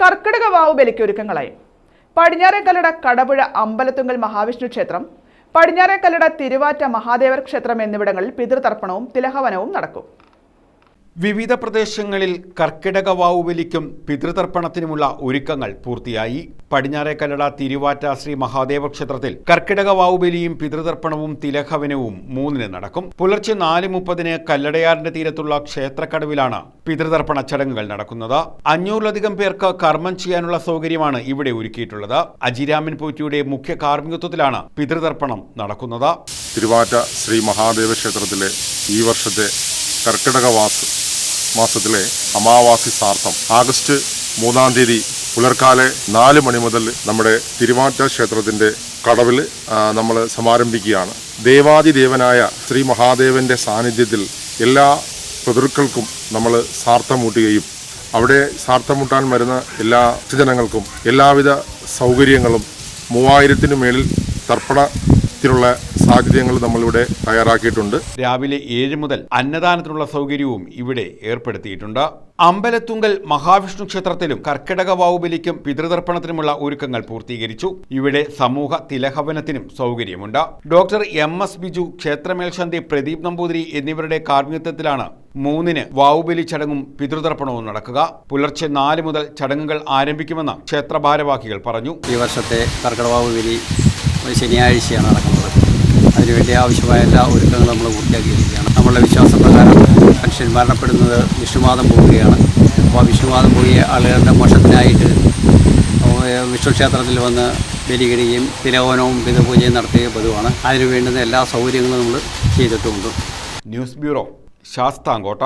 കർക്കിടക വാവ് ബലിക്കൊരുക്കങ്ങളായി. പടിഞ്ഞാറേക്കല്ലട കടപുഴ അമ്പലത്തുങ്കൽ മഹാവിഷ്ണു ക്ഷേത്രം പടിഞ്ഞാറേക്കല്ലട തിരുവാറ്റ മഹാദേവർ ക്ഷേത്രം എന്നിവിടങ്ങളിൽ പിതൃതർപ്പണവും തിലഹവനവും നടക്കും. വിവിധ പ്രദേശങ്ങളിൽ കർക്കിടക വാവുബലിക്കും പിതൃതർപ്പണത്തിനുമുള്ള ഒരുക്കങ്ങൾ പൂർത്തിയായി. പടിഞ്ഞാറേക്കല്ലട തിരുവാറ്റ ശ്രീ മഹാദേവ ക്ഷേത്രത്തിൽ കർക്കിടക വാവുബലിയും പിതൃതർപ്പണവും തിലഹവനവും മൂന്നിന് നടക്കും. പുലർച്ചെ നാല് മുപ്പതിന് കല്ലടയാറിന്റെ തീരത്തുള്ള ക്ഷേത്രക്കടവിലാണ് പിതൃതർപ്പണ ചടങ്ങുകൾ നടക്കുന്നത്. അഞ്ഞൂറിലധികം പേർക്ക് കർമ്മം ചെയ്യാനുള്ള സൗകര്യമാണ് ഇവിടെ ഒരുക്കിയിട്ടുള്ളത്. അജിരാമൻ പോറ്റിയുടെ മുഖ്യ കാർമ്മികത്വത്തിലാണ് പിതൃതർപ്പണം നടക്കുന്നത്. തിരുവാറ്റ ശ്രീ മഹാദേവ ക്ഷേത്രത്തിലെ ഈ വർഷത്തെ കർക്കിടക വാസ് മാസത്തിലെ അമാവാസി സാർത്ഥം. ആഗസ്റ്റ് മൂന്നാം തീയതി പുലർക്കാലെ നാല് മണി മുതൽ നമ്മുടെ തിരുവാറ്റ ക്ഷേത്രത്തിന്റെ കടവിൽ നമ്മൾ സമാരംഭിക്കുകയാണ്. ദേവാദിദേവനായ ശ്രീ മഹാദേവന്റെ സാന്നിധ്യത്തിൽ എല്ലാ പിതൃക്കൾക്കും നമ്മൾ സാർത്ഥമൂട്ടുകയും അവിടെ സാർത്ഥമൂട്ടാൻ വരുന്ന എല്ലാ ജനങ്ങൾക്കും എല്ലാവിധ സൗകര്യങ്ങളും മൂവായിരത്തിനു മേളിൽ തർപ്പണത്തിനുള്ള സാഹചര്യങ്ങൾ നമ്മളിവിടെ തയ്യാറാക്കിയിട്ടുണ്ട്. രാവിലെ ഏഴ് മുതൽ അന്നദാനത്തിനുള്ള സൗകര്യവും ഇവിടെ ഏർപ്പെടുത്തിയിട്ടുണ്ട്. അമ്പലത്തുങ്കൽ മഹാവിഷ്ണു ക്ഷേത്രത്തിലും കർക്കിടക വാവുബലിക്കും പിതൃതർപ്പണത്തിനുമുള്ള ഒരുക്കങ്ങൾ പൂർത്തീകരിച്ചു. ഇവിടെ സമൂഹ തിലഹവനത്തിനും സൗകര്യമുണ്ട്. ഡോക്ടർ എം എസ് ബിജു ക്ഷേത്രമേൽശാന്തി പ്രദീപ് നമ്പൂതിരി എന്നിവരുടെ കാർമ്മികത്വത്തിലാണ് മൂന്നിന് വാവുബലി ചടങ്ങും പിതൃതർപ്പണവും നടക്കുക. പുലർച്ചെ നാല് മുതൽ ചടങ്ങുകൾ ആരംഭിക്കുമെന്ന് ക്ഷേത്ര ഭാരവാഹികൾ പറഞ്ഞു. ഈ വർഷത്തെ കർക്കിടവാവുബലി ഒരു ശനിയാഴ്ചയാണ് നടക്കുന്നത്. അതിനുവേണ്ടി ആവശ്യമായ എല്ലാ ഒരുക്കങ്ങളും നമ്മൾ പൂർത്തിയാക്കിയിരിക്കുകയാണ്. നമ്മളുടെ വിശ്വാസപ്രകാരം മനുഷ്യൻ മരണപ്പെടുന്നത് വിഷ്ണുവാദം പോവുകയാണ്. അപ്പോൾ ആ വിഷ്ണുവാദം പോയി ആളുകളുടെ മോക്ഷത്തിനായിട്ട് വിഷ്ണുക്ഷേത്രത്തിൽ വന്ന് ബലികിടുകയും തിരവനവും പിതപൂജയും നടത്തുകയും പതിവാണ്. അതിനു വേണ്ടുന്ന എല്ലാ സൗകര്യങ്ങളും നമ്മൾ ചെയ്തിട്ടുമുണ്ട്. News bureau Sasthamkotta.